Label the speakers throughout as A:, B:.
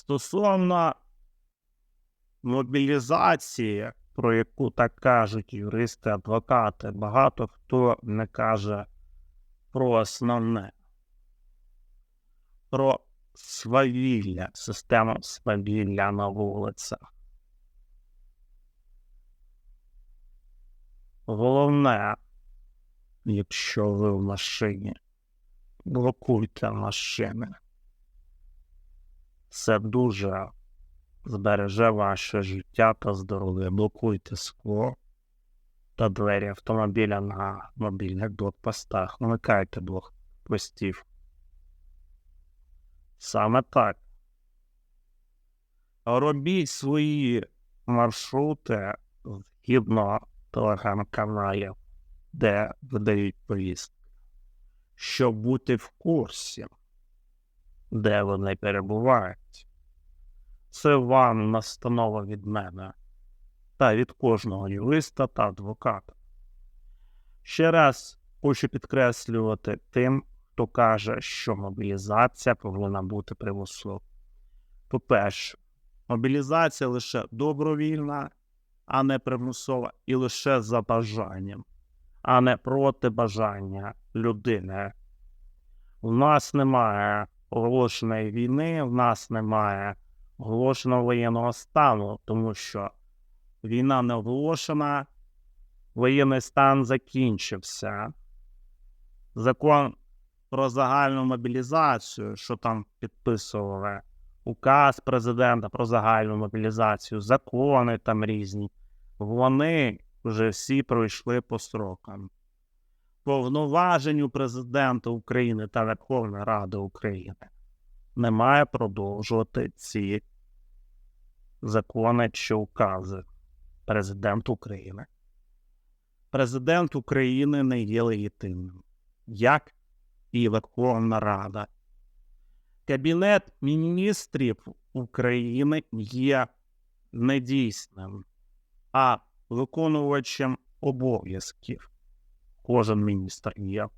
A: Стосовно мобілізації, про яку так кажуть юристи, адвокати, багато хто не каже про основне, про свавілля, систему свавілля на вулицях. Головне, якщо ви в машині, блокуйте машини. Це дуже збереже ваше життя та здоров'я. Блокуйте скло та двері автомобіля на мобільних блокпостах. Вмикайте блокпостів. Саме так. Робіть свої маршрути згідно телеграм-каналів, де видають повістки, щоб бути в курсі, де вони перебувають. Це вам настанова від мене та від кожного юриста та адвоката. Ще раз хочу підкреслювати тим, хто каже, що мобілізація повинна бути примусова. По-перше, мобілізація лише добровільна, а не примусова, і лише за бажанням, а не проти бажання людини. У нас немає оголошеної війни, в нас немає оголошеного воєнного стану, тому що війна не оголошена, воєнний стан закінчився. Закон про загальну мобілізацію, що там підписували, указ президента про загальну мобілізацію, закони там різні, вони вже всі пройшли по срокам. Повноваженню президента України та Верховної Ради України немає продовжувати ці закони чи укази президент України. Президент України не є легітимним, як і Верховна Рада. Кабінет міністрів України є недійсним, а виконувачем обов'язків кожен міністр є.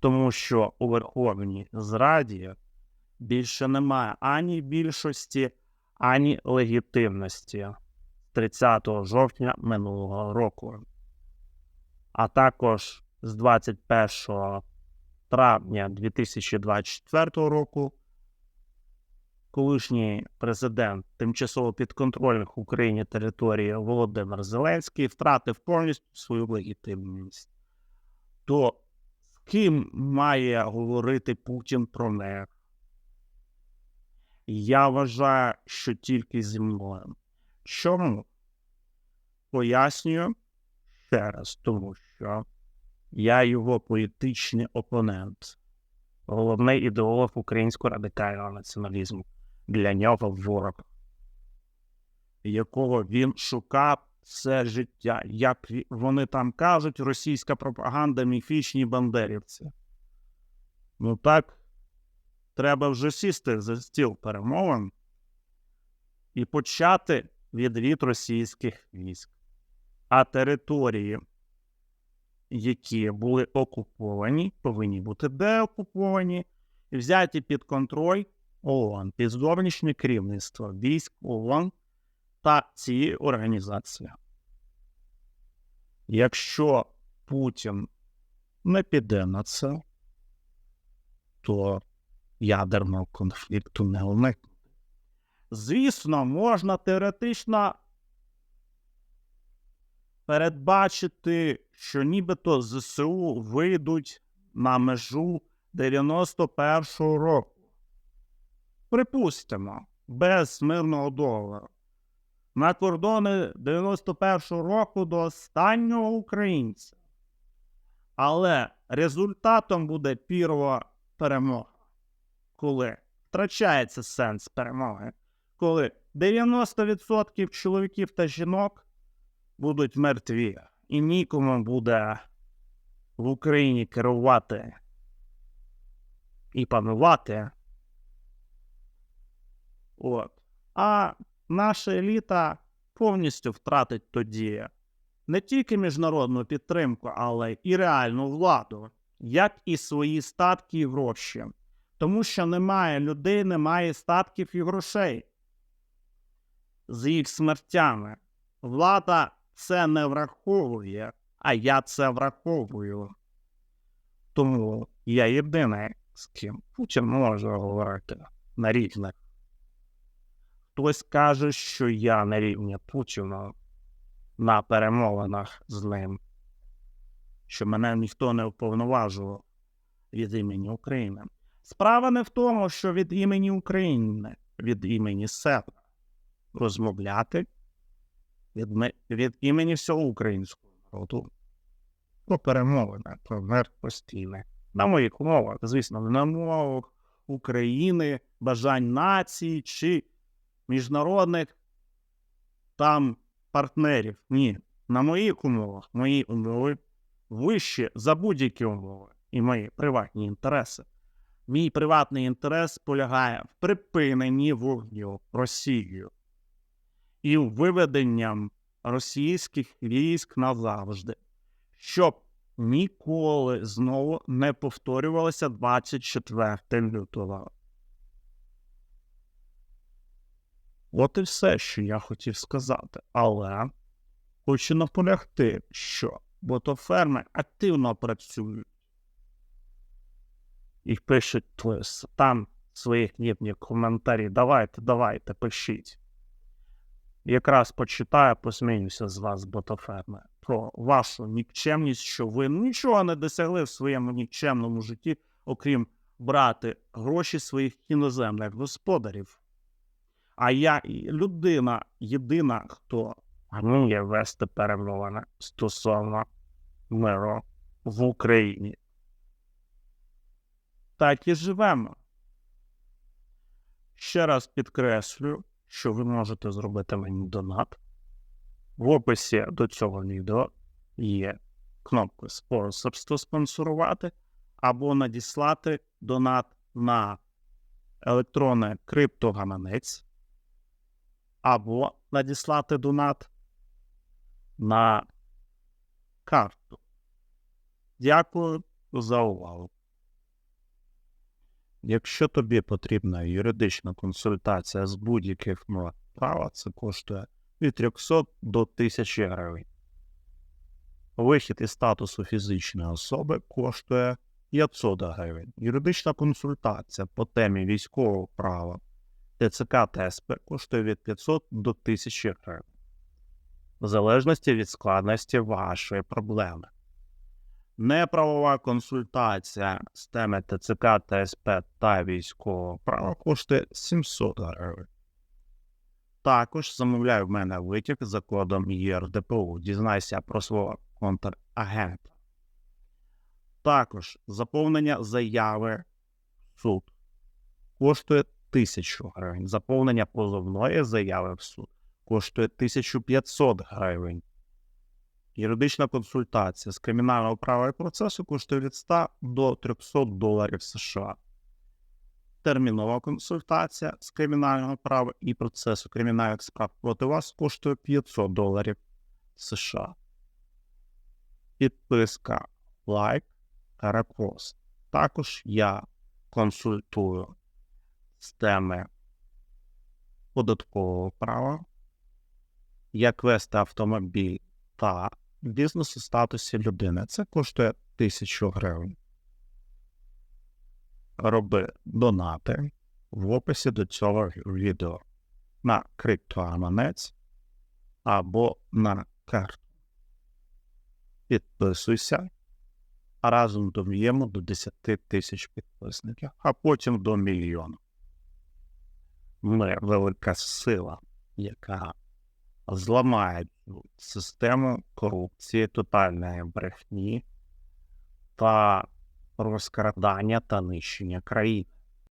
A: Тому що у Верховній Зраді більше немає ані більшості, ані легітимності 30 жовтня минулого року. А також з 21 травня 2024 року колишній президент тимчасово підконтрольних Україні території Володимир Зеленський втратив повністю свою легітимність. То з ким має говорити Путін про них? Я вважаю, що тільки зі мною. Чому? Пояснюю ще раз, тому що я його політичний опонент, головний ідеолог українського радикального націоналізму. Для нього ворог, якого він шукав все життя. Як вони там кажуть, російська пропаганда, міфічні бандерівці. Ну так, треба вже сісти за стіл перемовин і почати відвід російських військ. А території, які були окуповані, повинні бути деокуповані взяті під контроль ООН, під зовнішнє керівництво військ ООН та цієї організації. Якщо Путін не піде на це, то ядерного конфлікту не уникне. Звісно, можна теоретично передбачити, що нібито ЗСУ вийдуть на межу 91-го року. Припустимо, без мирного договору. На кордони 91-го року до останнього українця. Але результатом буде пірова перемога, коли втрачається сенс перемоги коли 90% чоловіків та жінок будуть мертві, і нікому буде в Україні керувати і панувати. От. А наша еліта повністю втратить тоді не тільки міжнародну підтримку, але і реальну владу, як і свої статки і гроші. Тому що немає людей, немає статків і грошей з їх смертями. Влада це не враховує, а я це враховую. Тому я єдиний, з ким Путін може говорити на рівних. Хтось каже, що я на рівні Путіна на перемовинах з ним, що мене ніхто не вповноважував від імені України. Справа не в тому, що від імені України, від імені себе розмовляти від, від імені всього українського народу про перемовини, про мир постійне. На моїх умовах, звісно, на умовах України, бажань нації чи міжнародних там партнерів. Ні. На моїх умовах, мої умови вищі за будь-які умови і мої приватні інтереси. Мій приватний інтерес полягає в припиненні вогню Росією і виведенням російських військ назавжди, щоб ніколи знову не повторювалося 24 лютого. От і все, що я хотів сказати. Але хочу наполягти, що ботоферми активно працюють. І пишуть там свої гнівні коментарі. Давайте, давайте, пишіть. Якраз почитаю, посміюся з вас, ботоферми, про вашу нікчемність, що ви нічого не досягли в своєму нікчемному житті, окрім брати гроші своїх іноземних господарів. А я людина єдина, хто вміє вести перемовини стосовно миру в Україні. Так і живемо. Ще раз підкреслюю, що ви можете зробити мені донат. В описі до цього відео є кнопка спонсорство спонсорувати або надіслати донат на електронний криптогаманець, або надіслати донат на карту. Дякую за увагу. Якщо тобі потрібна юридична консультація з будь-яких мов права, це коштує від 300 до 1000 гривень. Вихід із статусу фізичної особи коштує 500 гривень. Юридична консультація по темі військового права ТЦК ТСП коштує від 500 до 1000 гривень. В залежності від складності вашої проблеми. Неправова консультація з теми ТЦК, ТСП та військового права коштує 700 гривень. Також замовляй в мене витяг за кодом ЄРДПУ. Дізнайся про свого контрагента. Також заповнення заяви в суд коштує 1000 гривень. Заповнення позовної заяви в суд коштує 1500 гривень. Юридична консультація з кримінального права і процесу коштує від 100 до 300 доларів США. Термінова консультація з кримінального права і процесу кримінальних справ проти вас коштує 500 доларів США. Підписка, лайк та репост. Також я консультую з теми податкового права, як вести автомобіль та бізнес у статусі людини. Це коштує 1000 гривень. Роби донати в описі до цього відео на криптоаманець або на карту. Підписуйся, а разом доб'ємо до 10 тисяч підписників, а потім до мільйона. Ми велика сила, яка зламає систему корупції, тотальної брехні та розкрадання та нищення країни.